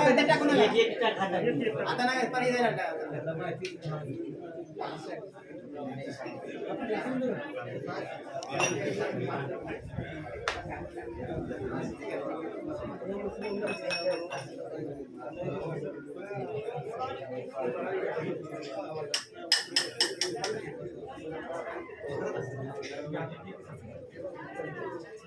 कधी टाकून आता नाही पण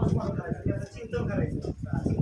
कामात करायचं चिंतन करायचं.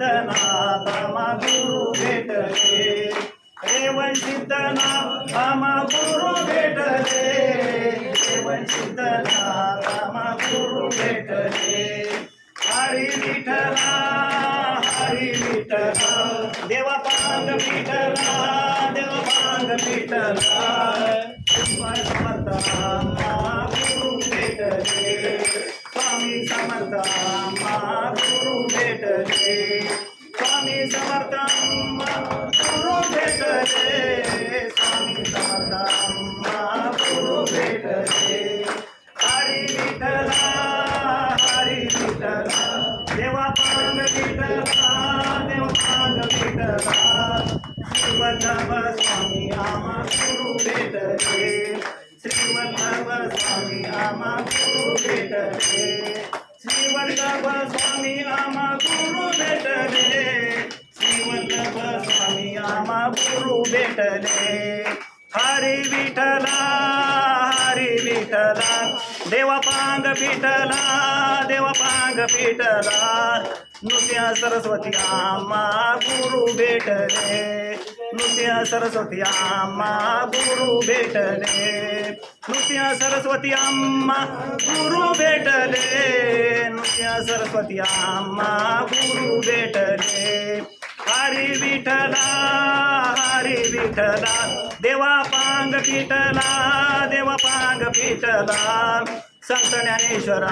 नाथ गुरु भेटले. पीठला नुत्या सरस्वती आम्हा गुरु भेटले. नुत्या सरस्वती आम्हा गुरु भेटले. नुत्या सरस्वती आम्हा गुरु भेटले. नुत्या सरस्वती आम्हा गुरु भेटले. हरी विठला हरी विठला देवा पांग पिटला देवा पांग पिटला संत ज्ञानेश्वरा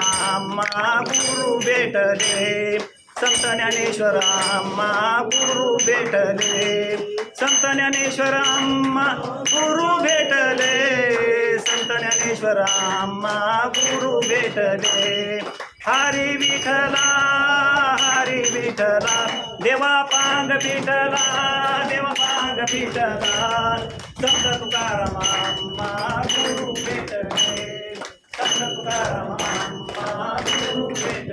गुरु भेटले. संत ज्ञानेश्वराम्मा गुरु भेटले. संत ज्ञानेश्वराम्मा गुरु भेटले. संत ज्ञानेश्वराम्मा गुरु भेटले. हरी विठला हरी विठला देवा पांग पिठला देवा पांग पीठला. संत तुकारामाम्मा गुरु भेटले. ಸಕಲ ಕುಟಾರ ಮಹಾನ್ ಮಹಾನ್ ಗುರುವೇ ಜ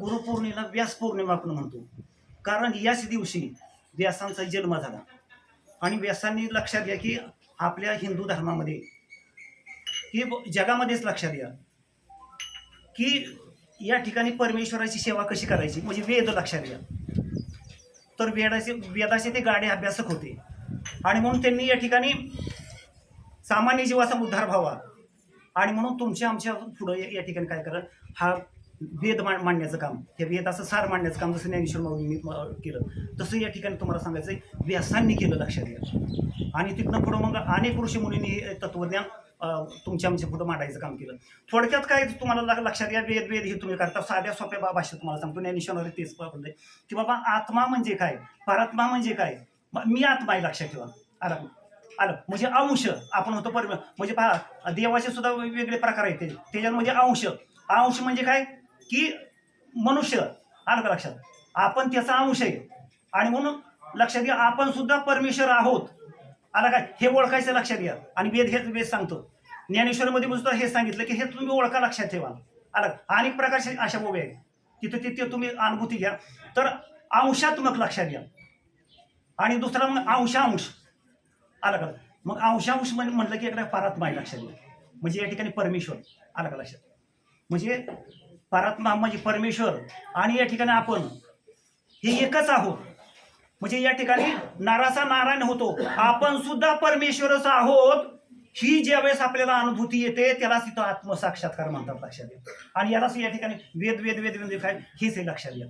गुरुपौर्णिमेला व्यास पौर्णिमा आपण म्हणतो. कारण याच दिवशी व्यासांचा जन्म झाला. आणि व्यासांनी लक्षात घ्या की आपल्या हिंदू धर्मामध्ये की ब- जगामध्येच लक्षात घ्या. की या ठिकाणी परमेश्वराची सेवा कशी करायची? म्हणजे वेद लक्षात घ्या. तर वेदाचे वेदाचे ते गाडे अभ्यासक होते. आणि म्हणून त्यांनी या ठिकाणी सामान्य जीवाचा उद्धार व्हावा. आणि म्हणून तुमच्या आमच्या पुढं या ठिकाणी काय करा हा वेद मा मांडण्याचं काम. हे वेदाचं सार मांडण्याचं काम जसं ज्ञानेश्वर माऊलींनी केलं तसं या ठिकाणी तुम्हाला सांगायचं आहे व्यासांनी केलं लक्षात घ्या. आणि तिथनं पुढं मग अनेक ऋषी मुलींनी हे तत्वज्ञान तुमच्या आमच्या पुढं मांडायचं काम केलं. थोडक्यात काय तुम्हाला लक्षात घ्या वेद वेद हे तुम्ही करता. साध्या सोप्या बा- भाषेत तुम्हाला सांगतो. ज्ञानेश्वर तेच आहे की बाबा आत्मा म्हणजे काय? परात्मा म्हणजे काय? मी आत्मा आहे लक्षात ठेवा. आलं आलं. म्हणजे अंश. आपण होतो पर म्हणजे पहा देवाचे सुद्धा वेगवेगळे प्रकार आहेत. ते- त्याच्यात म्हणजे अंश. अंश म्हणजे काय? की मनुष्य आलं का लक्षात? आपण त्याचा अंश आहे. आणि म्हणून लक्षात घ्या आपण सुद्धा परमेश्वर आहोत. आलं काय हे ओळखायचं लक्षात घ्या. आणि वेद हेच वेद सांगतो. ज्ञानेश्वरमध्ये सुद्धा हे सांगितलं की हे तुम्ही ओळखा लक्षात ठेवा. आलं अनेक प्रकारचे अशा ओव्या आहेत. तिथं तिथे तुम्ही अनुभूती घ्या. तर अंशात्मक लक्षात घ्या. आणि दुसरा मग अंशांश. आलं का? मग अंशांश म्हण- म्हटलं की इकडे परात्मा आहे लक्षात घ्या. म्हणजे या ठिकाणी परमेश्वर. आला का लक्षात? म्हणजे परात्मा म्हणजे परमेश्वर. आणि या ठिकाणी आपण हे एकच आहोत. म्हणजे या ठिकाणी नाराचा नारायण होतो. आपण सुद्धा परमेश्वरच आहोत. ही ज्यावेळेस आपल्याला अनुभूती येते त्यालाच तिथं आत्मसाक्षात्कार म्हणतात लक्षात घ्या. आणि यालाच या ठिकाणी वेद वेद वेद वेद काय हेच आहे लक्षात घ्या.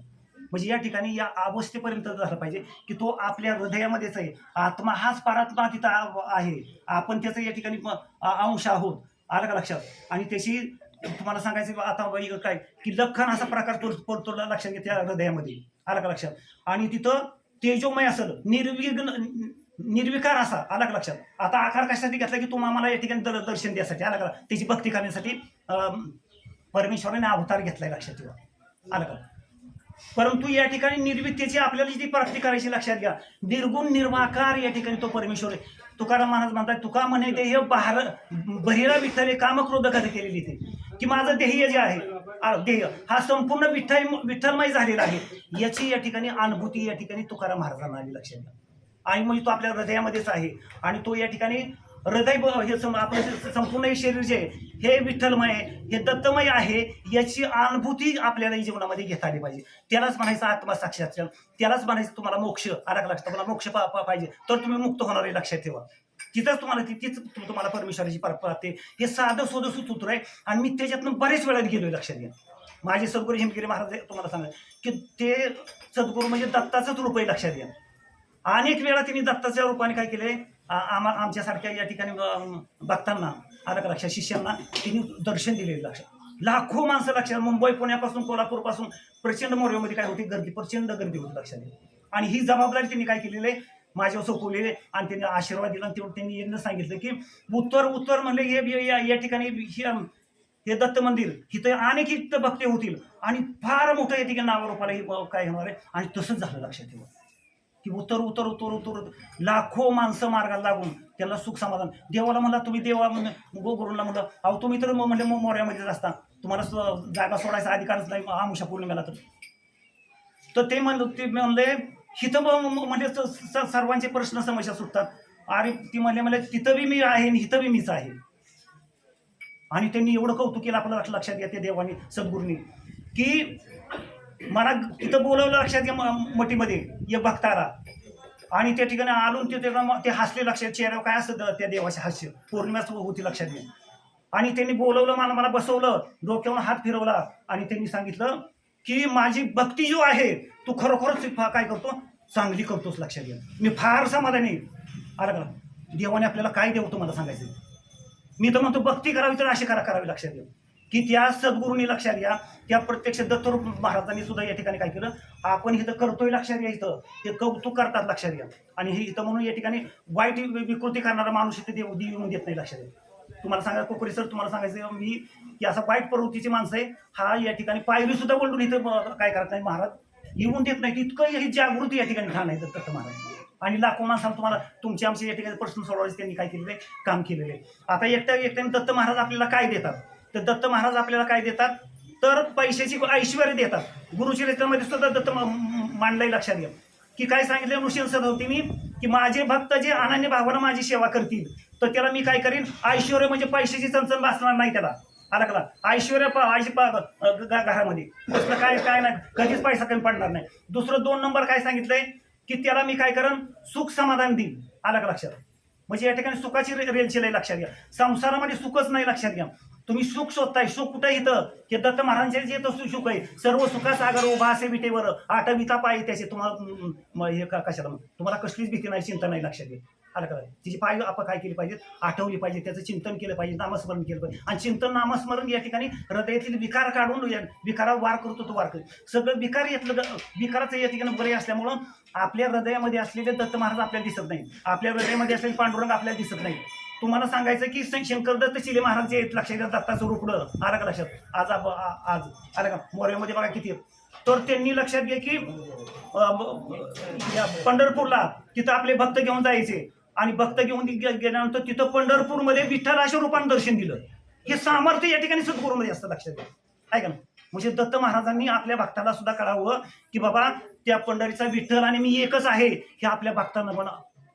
म्हणजे या ठिकाणी या अवस्थेपर्यंत झालं पाहिजे की तो आपल्या हृदयामध्येच आहे. आत्मा हाच परात्मा तिथं आहे. आपण त्याचं या ठिकाणी अंश आहोत. आलं का लक्षात? आणि त्याची तुम्हाला सांगायचं आता काय की लखन असा प्रकार तो पडतो लक्षात घ्या हृदयामध्ये. आला का लक्षात? आणि तिथं तेजोमय असेल निर्विघ्न निर्विकार असा आला का लक्षात? आता आकार कशासाठी घेतला की तुम्हाला आम्हाला या ठिकाणी दर्शन द्यासाठी आला का? त्याची भक्ती करण्यासाठी अं, परमेश्वराने अवतार घेतलाय लक्षात ठेवा. आलं का? परंतु या ठिकाणी निर्वित्तेची आपल्याला जी प्राप्ती करायची लक्षात घ्या. निर्गुण निर्माकार या ठिकाणी तो परमेश्वर आहे. तुकाराम महाराज म्हणतात तुका म्हणे ते हे बाहेर बहिरा विठ्ठले कामक्रोध कधी केलेली ते? की माझं ध्येय जे आहे ध्येय हा संपूर्ण विठ्ठल विठ्ठलमय झालेला आहे. याची या ठिकाणी अनुभूती या ठिकाणी तुकाराम महाराजांना आली लक्षात घ्या. आणि म्हणजे तो आपल्या हृदयामध्येच आहे आणि तो या ठिकाणी हृदय हे आपलं संपूर्ण हे शरीर जे आहे, हे विठ्ठलमय हे दत्तमय आहे याची अनुभूती आपल्याला जीवनामध्ये घेता आली पाहिजे. त्यालाच म्हणायचं आत्मा साक्षात त्यालाच म्हणायचं तुम्हाला मोक्ष आला लक्षात तुम्हाला मोक्ष पाहिजे. तर तुम्ही मुक्त होणार आहे लक्षात ठेवा. तिथंच तुम्हाला तिथेच तुम्हाला परमेश्वराची पर- प्राप्ती हे साधं सोधं सूत्र आहे. आणि मी त्याच्यातनं बरेच वेळाने गेलो आहे लक्षात घ्या. माझे सद्गुरू हिमगिरी महाराज तुम्हाला सांगा. की ते सद्गुरू म्हणजे दत्ताचंच रूप आहे लक्षात घ्या. अनेक वेळा त्यांनी दत्ताच्या रूपाने काय केले आम्हा आमच्यासारख्या या ठिकाणी भक्तांना आलं लक्षात शिष्यांना त्यांनी दर्शन दिलेलं लक्षात. लाखो माणसं लक्षात मुंबई पुण्यापासून कोल्हापूरपासून प्रचंड मोर्यामध्ये काय होती? गर्दी प्रचंड गर्दी होती लक्षात आणि ही जबाबदारी त्यांनी काय केलेली आहे? माझ्यावर सोपवलेले आणि त्यांनी आशीर्वाद दिला आणि तेवढं त्यांनी यांना सांगितलं की उत्तर उत्तर म्हणले हे या या ठिकाणी हे हे दत्त मंदिर इथं अनेक इथं भक्ते होतील. आणि फार मोठं या ठिकाणी नावारूपाला हे काय होणार आहे? आणि तसंच झालं लक्षात ठेवा. की उत्तर उत्तर उत्तर उत्तर लाखो माणसं मार्गाला लागून त्याला सुख समाधान. देवाला म्हणला तुम्ही देवा गो गुरुला म्हणलं अहो तुम्ही तर म्हणले मग मोऱ्यामध्येच असता. तुम्हाला जागा सोडायचा अधिकारच नाही आमुषा पौर्णिमेला तर. तर ते म्हणलं ते म्हणले हिथं ब- म्हणजे सर्वांचे प्रश्न समस्या सुटतात. अरे ती म्हणले म्हणजे तिथं बी मी आहे आणि हिथं बी मीच आहे. आणि त्यांनी एवढं कौतुक केलं आपल्या लक्षात घ्या त्या देवानी सद्गुरूंनी की मला तिथं बोलवलं लक्षात घ्या म- मटीमध्ये ये भक्ताला. आणि त्या ठिकाणी आणून ते ते हसले लक्षात चेहऱ्यावर काय असतं त्या देवाचे हास्य? पौर्णिमाच होती लक्षात घ्या. आणि त्यांनी बोलवलं मला मला बसवलं डोक्यावर हात फिरवला आणि त्यांनी सांगितलं की माझी भक्ती जो आहे तू खरोखरच काय करतो? चांगली करतोस लक्षात घ्या. मी फार समाधानी आलं का? देवाने आपल्याला काय देऊ तुम्हाला सांगायचं मी तर म्हणतो भक्ती करावी तर अशी करा करावी लक्षात घ्या. की त्या सद्गुरूंनी लक्षात घ्या. त्या प्रत्यक्ष दत्तरूप महाराजांनी सुद्धा या ठिकाणी काय केलं? आपण इथं करतोय लक्षात घ्या इथं. ते कौतुक करतात लक्षात घ्या. आणि हे इथं म्हणून या ठिकाणी वाईट विकृती करणारा माणूस इथे देव देव येऊन देत नाही लक्षात घ्या. तुम्हाला सांगा कोकरी सर तुम्हाला सांगायचं मी की असा वाईट प्रवृत्तीची माणसं आहे. हा या ठिकाणी पायरी सुद्धा बोलून इथं काय करत नाही महाराज. येऊन देत नाही इतकं ही जागृती या ठिकाणी ठाण आहे दत्त महाराज. आणि लाखो माणसांना तुम्हाला तुमचे आमचे या ठिकाणी प्रश्न सोडवायचे त्यांनी काय केलेले काम केलेले आता एकट्या एकट्याने दत्त महाराज आपल्याला काय देतात? तर दत्त महाराज आपल्याला काय देतात? तर पैशाची ऐश्वर्य देतात. गुरुचरित्रामध्ये सुद्धा दत्त मांडलंय लक्षात घ्या. की काय सांगितलं ऋषी सर होती मी की माझे भक्त जे अनन्य भावानं माझी सेवा करतील तर त्याला मी काय करीन? ऐश्वर्य म्हणजे पैशाची चणचण भासणार नाही त्याला. आला का? ऐश्वर्य प- घरामध्ये. दुसरं काय काय नाही. कधीच पैसा कमी पडणार नाही. दुसरं दोन नंबर काय सांगितलंय? की त्याला मी काय करेन? सुख समाधान देईन. आला का लक्षात? म्हणजे या ठिकाणी सुखाची रे- रेलचेल आहे लक्षात घ्या. संसारामध्ये सुखच नाही लक्षात घ्या. तुम्ही सुख शोधताय. सुख कुठे इथं? हे दत्त महाराजांचे जे तर सुख आहे. सर्व सुखा सागर उभा असे विटेवर. आठविता पाय त्याचे. तुम्हाला हे कशाला? तुम्हाला कसलीच भीती नाही चिंता नाही लक्षात घ्या. आलं का तिची पाय आपण काय केली पाहिजे आठवली पाहिजे त्याचं चिंतन केलं पाहिजे. नामस्मरण केलं पाहिजे. आणि चिंतन नामस्मरण या ठिकाणी हृदयातील विकार काढून या- विकारावर वार करतो तो वार करतो. सगळं विकार येतलं विकाराचं या ठिकाणी बरे असल्यामुळं आपल्या हृदयामध्ये असलेले दत्त महाराज आपल्याला दिसत नाही आपल्या हृदयामध्ये असलेले पांडुरंग आपल्याला दिसत नाही तुम्हाला सांगायचं की शंकर दत्त शिले महाराज जे आहेत लक्षात घ्या दत्ताचं रुपडं आलं का लक्षात? आज आप- आज. आलं का? मोर्यामध्ये बघा किती आहेत. तर त्यांनी लक्षात घ्या की पंढरपूरला तिथं आपले भक्त घेऊन जायचे. आणि भक्त घेऊन गेल्यानंतर तिथं पंढरपूरमध्ये विठ्ठलाच्या रूपानं दर्शन दिलं. हे सामर्थ्य या ठिकाणी सद्गुरूमध्ये असतं लक्षात घ्या. आहे का ना म्हणजे दत्त महाराजांनी आपल्या भक्ताला सुद्धा कळावं की बाबा त्या पंढरीचा विठ्ठल आणि मी एकच आहे हे आपल्या भक्तांना पण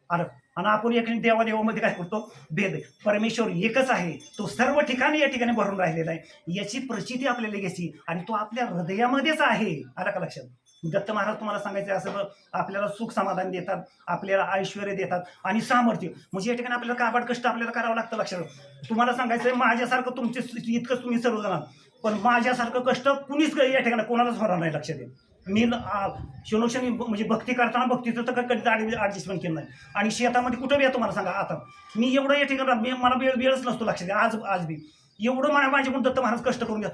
आलं. आणि आपण या ठिकाणी देवादेवामध्ये काय करतो? भेद. परमेश्वर एकच आहे. तो सर्व ठिकाणी या ठिकाणी भरून राहिलेला आहे. याची प्रचिती आपल्याला घ्यायची. आणि तो आपल्या हृदयामध्येच आहे. आला का लक्षात? दत्त महाराज तुम्हाला सांगायचं आहे असं आपल्याला सुख समाधान देतात आपल्याला ऐश्वर देतात आणि सामर्थ्य. म्हणजे या ठिकाणी आपल्याला काबाड कष्ट आपल्याला करावं लागतं लक्षात तुम्हाला सांगायचं आहे माझ्यासारखं तुमचे इतकंच तुम्ही सर्वजण. पण माझ्यासारखं कष्ट कुणीच या ठिकाणी कोणालाच होणार नाही लक्षात येईल मी शनोक्षणी म्हणजे भक्ती करताना भक्तीचं तर कधी ॲडजस्टमेंट केलं नाही. आणि शेतामध्ये कुठं बी तुम्हाला सांगा आता. मी एवढं या ठिकाणी मला वेळ वेळच नसतो लक्षात आज आज बी. एवढं मला माझ्याकडून दत्त महाराज कष्ट करून घ्या.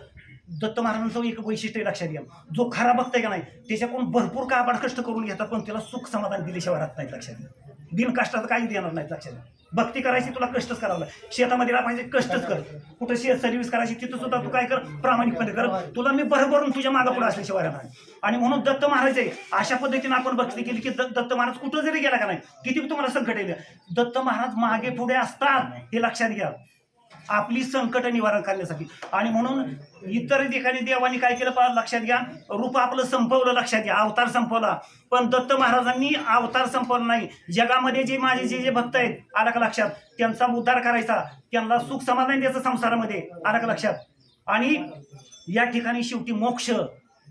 दत्त महाराजांचं एक वैशिष्ट्य लक्षात घ्या. जो खरा भक्त का नाही त्याच्याकडून भरपूर काबाड कष्ट करून घेतात पण त्याला सुख समाधान दिल्याशिवाय राहत नाही लक्षात घ्या. बिन कष्टाचं काही देणार नाही लक्षात घ्या. भक्ती करायची तुला कष्टच करावं लागेल. शेतामध्ये राहायचे कष्टच कर. कुठं शेत सर्व्हिस करायची तिथं सुद्धा तू काय कर प्रामाणिकपणे कर. तुला मी भरभरून तुझ्या मागं पुढे असल्याशिवाय राहणार नाही. आणि म्हणून दत्त महाराज आहे अशा पद्धतीने आपण भक्ती केली की दत्त महाराज कुठं जरी गेला का नाही किती तुम्हाला संकट येईल. दत्त महाराज मागे पुढे असतात हे लक्षात घ्या. आपली संकट निवारण करण्यासाठी. आणि म्हणून इतर ठिकाणी देवानी काय केलं पहा लक्षात घ्या. रूप आपलं संपवलं लक्षात घ्या. अवतार संपवला. पण दत्त महाराजांनी अवतार संपवला नाही. जगामध्ये जे माझे जे जे भक्त आहेत आलं का लक्षात. त्यांचा उद्धार करायचा. त्यांना सुख समाधान द्यायचं संसारामध्ये आलं का लक्षात. आणि या ठिकाणी शेवटी मोक्ष.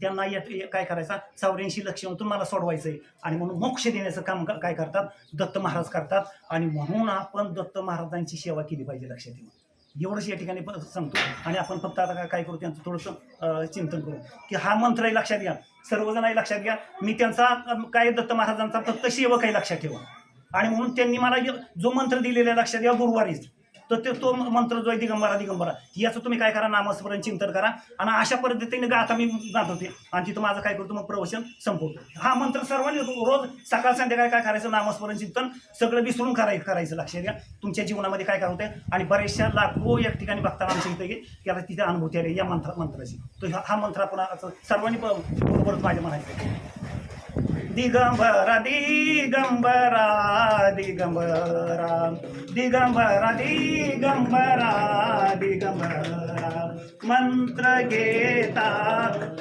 त्यांना या काय करायचा? चौऱ्याऐंशी लक्षातून मला सोडवायचंय. आणि म्हणून मोक्ष देण्याचं काम काय करतात? दत्त महाराज करतात. आणि म्हणून आपण दत्त महाराजांची सेवा केली पाहिजे लक्षात येऊन एवढंच या ठिकाणी सांगतो. आणि आपण फक्त आता काय- काय करू त्यांचं थोडंसं चिंतन करू. की हा मंत्र आहे लक्षात घ्या. सर्वजण आहे लक्षात घ्या. मी त्यांचा काय दत्त महाराजांचा फक्त सेवक आहे लक्षात ठेवा. आणि म्हणून त्यांनी मला जो मंत्र दिलेला लक्षात घ्या गुरुवारीच. तर ते तो मंत्र जो आहे दिगंबरा दिगंबरा याचं तुम्ही काय करा नामस्मरण चिंतन करा. आणि अशा पद्धतीने गाता मी गात होते. आणि तिथं माझं काय करतो मग प्रवचन संपवतो. हा मंत्र सर्वांनी रोज सकाळ संध्याकाळ काय करायचं? नामस्मरण चिंतन सगळं विसरून कराय करायचं लक्षात घ्या तुमच्या जीवनामध्ये काय काय होतंय आणि बऱ्याचशा लाखो या ठिकाणी बघताना आमच्या इथे की त्याला तिथे अनुभूती आली या मंत्र मंत्राची. तर हा- मंत्र आपण सर्वांनी ब- बरोबरच माझ्या म्हणायचं दिगंबरा दिगंबरा दिगंबरा. दिगंबरा दिगंबरा दिगंबरा. मंत्र घेता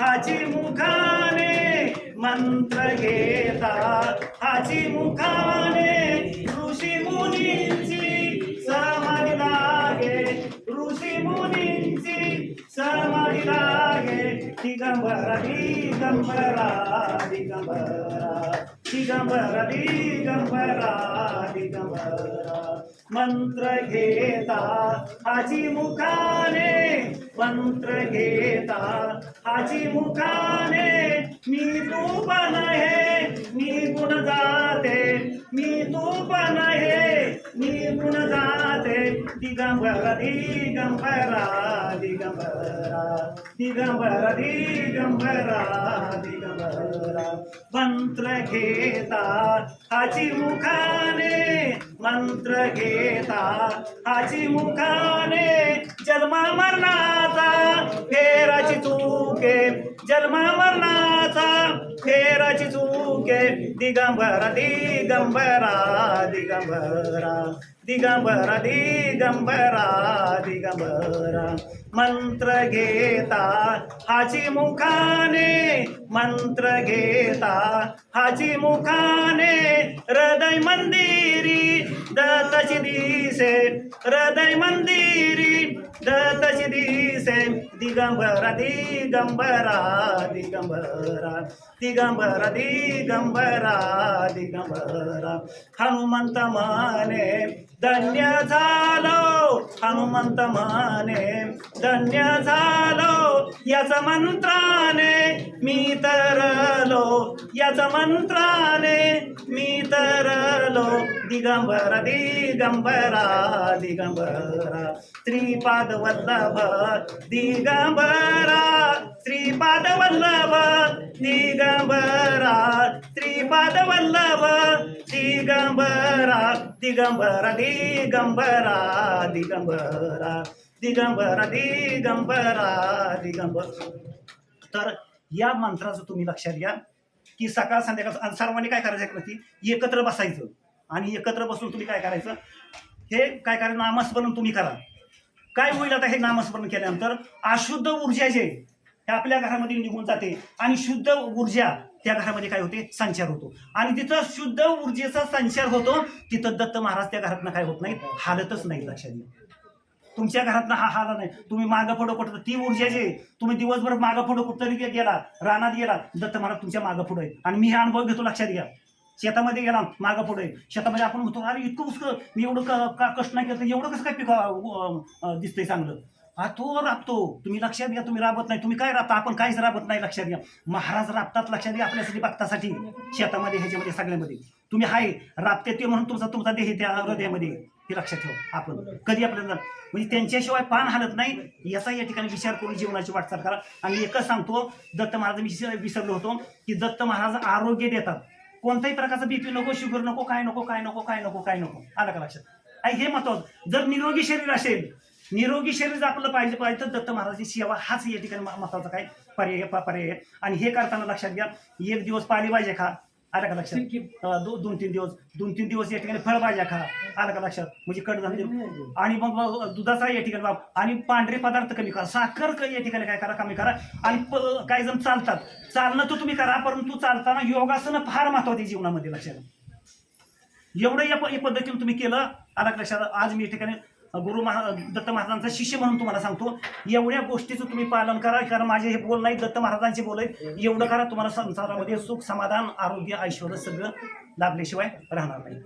हाची मुखाने. मंत्र घेता हाची मुखाने. ऋषी मुनींची लागे दिगंबरा दिगंबरा. दिगंबरा दिगंबरा दिगंबरा. मंत्र घेता हाची मुखाने मंत्र घेता हाची मुखाने मी तूफान आहे मी गुण जाते. मी तूफान आहे मी गुण जाते. दिगंबरा दिगंबरा दिगंबरा दिगंबरा दिगंबरा दिगंबरा. मंत्र घेता हाची मुखाने मंत्र घेता हाची मुखाने. जन्मा मरणाचा फेराची चूके जन्मा मरणा फेराची चूके दिगंबरा दिगंबरा दिगंबरा दिगंबरा दिगंबरा दिगंबरा. मंत्र घेता हाची मुखाने मंत्र घेता हाची मुखाने हृदय मंदिरी दत्तची दिसे हृदय मंदिरी दत्तची दिसे दिगंबरा दिगंबरा दिगंबरा दिगंबरा दिगंबरा दिगंबरा. हनुमंत माने धन्य झालो. हनुमंत माने धन्य झालो. याच मंत्राने मी तरलो याच मंत्राने मी तरलो दिगंबरा दिगंबरा दिगंबरा। श्रीपाद वल्लभ दिगंबरा। श्रीपाद वल्लभ दिगंबरा। श्रीपाद वल्लभ दिगंबरा। दिगंबरा दिगंबरा दिगंबरा। दिगंबरा दिगंबरा दिगंबर. तर या मंत्राचं तुम्ही लक्षात घ्या की सकाळ संध्याकाळ आणि सर्वांनी काय करायचं आहे एकत्र बसायचं. आणि एकत्र बसून तुम्ही काय करायचं? हे काय करायचं? नामस्मरण तुम्ही करा. काय होईल आता हे नामस्मरण केल्यानंतर? अशुद्ध ऊर्जा जे हे आपल्या घरामध्ये निघून जाते. आणि शुद्ध ऊर्जा त्या घरामध्ये काय होते? संचार होतो. आणि तिथं शुद्ध ऊर्जेचा संचार होतो तिथं दत्त महाराज त्या घरातनं काय होत नाही हालतच नाही लक्षात घ्या. तुमच्या घरातनं हा हाला नाही. तुम्ही मागं पुढं कुठं ती ऊर्जा जे तुम्ही दिवसभर मागं पुढं कुठतरी गेला रानात गेला दत्त महाराज तुमच्या मागं पुढे आहे. आणि मी हा अनुभव घेतो लक्षात घ्या. शेतामध्ये गेला मागं पुढे शेतामध्ये आपण म्हणतो अरे इतकं उसकं मी एवढं का कष्ट नाही केलं एवढं कसं काय पिक दिसतंय चांगलं? हा तो राबतो. तुम्ही लक्षात घ्या तुम्ही राबत नाही. तुम्ही काय राबता? आपण काहीच राबत नाही लक्षात घ्या. महाराज राबतात लक्षात घ्या आपल्यासाठी भक्तासाठी शेतामध्ये ह्याच्यामध्ये सगळ्यामध्ये. तुम्ही हाय राबते ते म्हणून तुमचा तुमचा देह त्या हृदयामध्ये. हे लक्षात ठेवा. आपण कधी आपल्याला म्हणजे त्यांच्याशिवाय पान हालत नाही याचा या ठिकाणी विचार करून जीवनाची वाटचाल करा. आणि एकच सांगतो दत्त महाराज मी विसरलो होतो की दत्त महाराज आरोग्य देतात. कोणत्याही प्रकारचा बीपी नको शुगर नको काय नको काय नको काय नको काय नको. आलं का लक्षात? आणि हे महत्वाचं. जर निरोगी शरीर असेल निरोगी शरीर जर आपलं पाहिजे पाहिजे तर दत्त महाराजांची सेवा हाच या ठिकाणी महत्त्वाचा काय पर्याय पर्याय आहे. आणि हे करताना लक्षात घ्या एक दिवस पालेभाज्या खा. आलं का लक्षात? अं, दो- दोन तीन दिवस दोन तीन दिवस या ठिकाणी फळभाज्या खा. आलं का लक्षात? म्हणजे कडधान्य आणि मग दुधाचा या ठिकाणी वाप. आणि पांढरे पदार्थ कमी करा. साखर या ठिकाणी काय करा? कमी करा. आणि काही जण चालतात. चालणं तर तुम्ही करा परंतु चालताना योगासनं फार महत्वाची जीवनामध्ये लक्षात. एवढं या पद्धतीने तुम्ही केलं. आला का लक्षात? आज मी या ठिकाणी गुरु महा दत्त महाराजांचा शिष्य म्हणून तुम्हाला सांगतो एवढ्या गोष्टीचं तुम्ही पालन करा कारण माझे हे बोल नाही दत्त महाराजांचे बोल आहेत. एवढं करा तुम्हाला संसारामध्ये सुख समाधान आरोग्य ऐश्वर सगळं लाभल्याशिवाय राहणार नाही.